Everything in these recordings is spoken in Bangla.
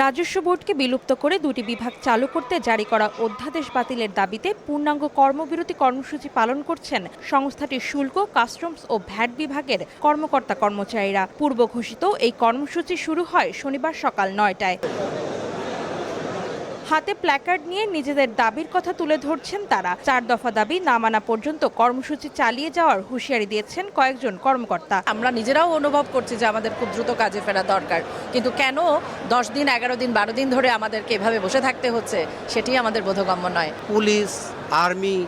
রাজস্ব বোর্ডকে বিলুপ্ত করে দুটি বিভাগ চালু করতে জারি করা অধ্যাদেশ বাতিলের দাবিতে পূর্ণাঙ্গ কর্মবিরতি কর্মসূচি পালন করছেন সংস্থাটির শুল্ক, কাস্টমস ও ভ্যাট বিভাগের কর্মকর্তা কর্মচারীরা। পূর্ব ঘোষিত এই কর্মসূচি শুরু হয় শনিবার সকাল নয়টায়। হাতে প্ল্যাকার্ড নিয়ে নিজেদের দাবির কথা তুলে ধরছেন তারা। চার দফা দাবি না মানা পর্যন্ত কর্মসূচি চালিয়ে যাওয়ার হুঁশিয়ারি দিয়েছেন কয়েকজন কর্মকর্তা। আমরা নিজেরাও অনুভব করছি যে আমাদের খুব দ্রুত কাজে ফেরা দরকার। কিন্তু কেন দশ দিন এগারো দিন বারো দিন ধরে আমাদেরকে এভাবে বসে থাকতে হচ্ছে সেটি আমাদের বোধগম্য নয়। পুলিশ আর্মি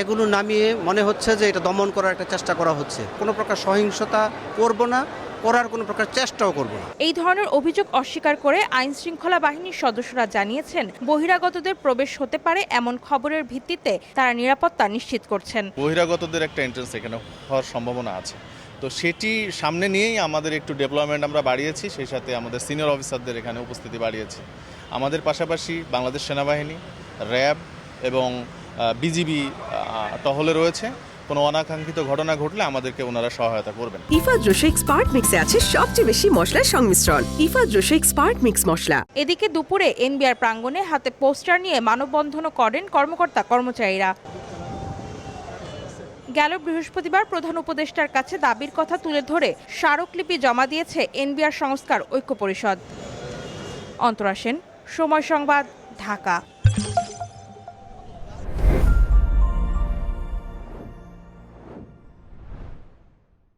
এগুলো নামিয়ে মনে হচ্ছে যে এটা দমন করার একটা চেষ্টা করা হচ্ছে। কোনো প্রকার সহিংসতা করব না করার কোনো প্রকার চেষ্টাও করব না। এই ধরনের অভিযোগ অস্বীকার করে আইন শৃঙ্খলা বাহিনীর সদস্যরা জানিয়েছেন বহিরাগতদের প্রবেশ হতে পারে এমন খবরের ভিত্তিতে তারা নিরাপত্তা নিশ্চিত করছেন। বহিরাগতদের একটা এন্ট্রেন্স এখানে হওয়ার সম্ভাবনা আছে। তো সেটি সামনে নিয়েই আমাদের একটু ডেভেলপমেন্ট আমরা বাড়িয়েছি সেই সাথে আমাদের সিনিয়র অফিসারদের এখানে উপস্থিতি বাড়িয়েছি। আমাদের পাশাপাশি বাংলাদেশ সেনাবাহিনী র্যাব এবং বিজিবি টহলে রয়েছে। কোনো অনাকাঙ্ক্ষিত ঘটনা ঘটলে আমাদেরকে ওনারা সহায়তা করবেন। ইফা জোশেক স্পার্ট মিক্সে আছে সবচেয়ে বেশি মশলার সংমিশ্রণ। ইফা জোশেক স্পার্ট মিক্স মশলা। এদিকে দুপুরে এনবিআর প্রাঙ্গণে হাতে পোস্টার নিয়ে মানববন্ধনও করেন কর্মকর্তা কর্মচারীরা। গেল বৃহস্পতিবার প্রধান উপদেষ্টার কাছে দাবির কথা তুলে ধরে স্মারকলিপি জমা দিয়েছে এনবিআর সংস্কার ঐক্য পরিষদ। অন্তরা সেন সময় সংবাদ ঢাকা।